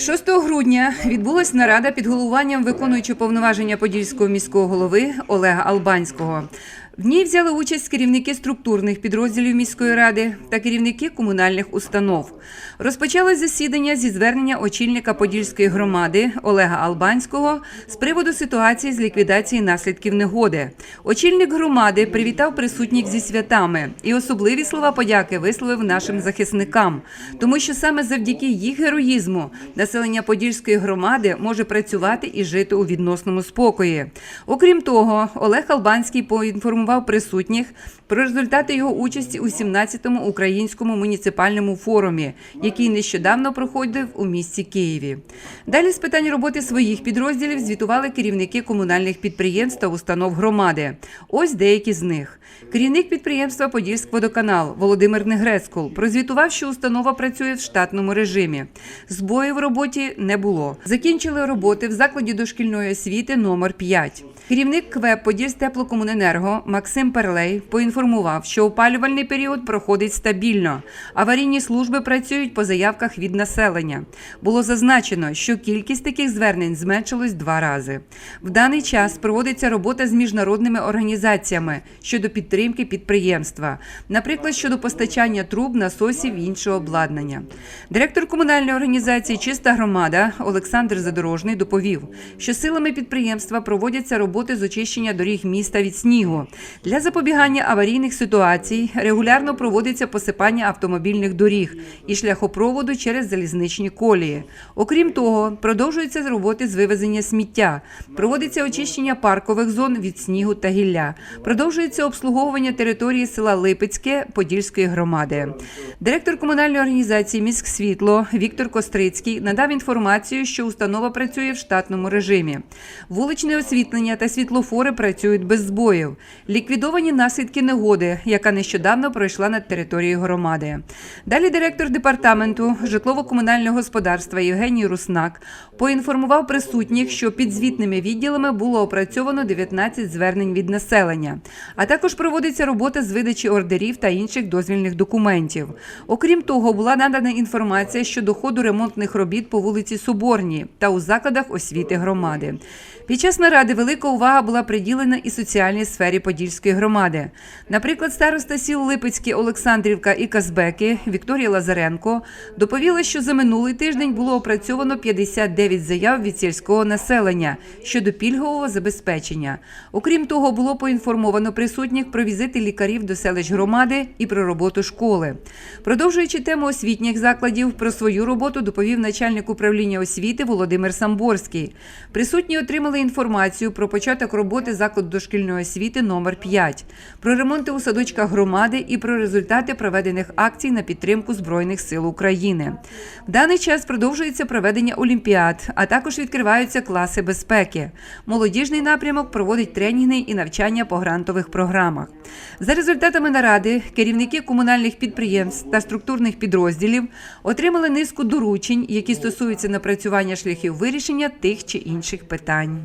6 грудня відбулась нарада під головуванням виконуючого повноваження подільського міського голови Олега Албанського. В ній взяли участь керівники структурних підрозділів міської ради та керівники комунальних установ. Розпочалось засідання зі звернення очільника Подільської громади Олега Албанського з приводу ситуації з ліквідації наслідків негоди. Очільник громади привітав присутніх зі святами і особливі слова подяки висловив нашим захисникам, тому що саме завдяки їх героїзму населення Подільської громади може працювати і жити у відносному спокої. Окрім того, Олег Албанський поінформував присутніх про результати його участі у 17-му українському муніципальному форумі, який нещодавно проходив у місті Києві. Далі з питань роботи своїх підрозділів звітували керівники комунальних підприємств та установ громади. Ось деякі з них. Керівник підприємства Подільськводоканал Володимир Негрецькол прозвітував, що установа працює в штатному режимі. Збоїв в роботі не було. Закінчили роботи в закладі дошкільної освіти номер 5. Керівник КВЕП Подільстеплокомуненерго Максим Перлей поінформував, що опалювальний період проходить стабільно. Аварійні служби працюють по заявках від населення. Було зазначено, що кількість таких звернень зменшилась два рази. В даний час проводиться робота з міжнародними організаціями щодо підтримки підприємства, наприклад, щодо постачання труб, насосів іншого обладнання. Директор комунальної організації Чиста громада Олександр Задорожний доповів, що силами підприємства проводяться роботи з очищення доріг міста від снігу. Для запобігання аварійних ситуацій регулярно проводиться посипання автомобільних доріг і шляхопроводу через залізничні колії. Окрім того, продовжуються роботи з вивезення сміття, проводиться очищення паркових зон від снігу та гілля, продовжується обслуговування території села Липецьке Подільської громади. Директор комунальної організації «Міськсвітло» Віктор Кострицький надав інформацію, що установа працює в штатному режимі. Вуличне освітлення та світлофори працюють без збоїв. Ліквідовані наслідки негоди, яка нещодавно пройшла над територією громади. Далі директор департаменту житлово-комунального господарства Євгеній Руснак поінформував присутніх, що під звітними відділами було опрацьовано 19 звернень від населення, а також проводиться робота з видачі ордерів та інших дозвільних документів. Окрім того, була надана інформація щодо ходу ремонтних робіт по вулиці Соборній та у закладах освіти громади. Під час наради велика увага була приділена і соціальній сфері Подільської громади. Наприклад, староста сіл Липецьке, Олександрівка і Казбеки Вікторія Лазаренко доповіла, що за минулий тиждень було опрацьовано 59 заяв від сільського населення щодо пільгового забезпечення. Окрім того, було поінформовано присутніх про візити лікарів до селищ громади і про роботу школи. Продовжуючи тему освітніх закладів, про свою роботу доповів начальник управління освіти Володимир Самборський. Присутні отримали інформацію про початок роботи закладу дошкільної освіти номер 5 про ремонти у садочках громади і про результати проведених акцій на підтримку Збройних сил України. В даний час продовжується проведення олімпіад, а також відкриваються класи безпеки. Молодіжний напрямок проводить тренінги і навчання по грантових програмах. За результатами наради керівники комунальних підприємств та структурних підрозділів отримали низку доручень, які стосуються напрацювання шляхів вирішення тих чи інших питань.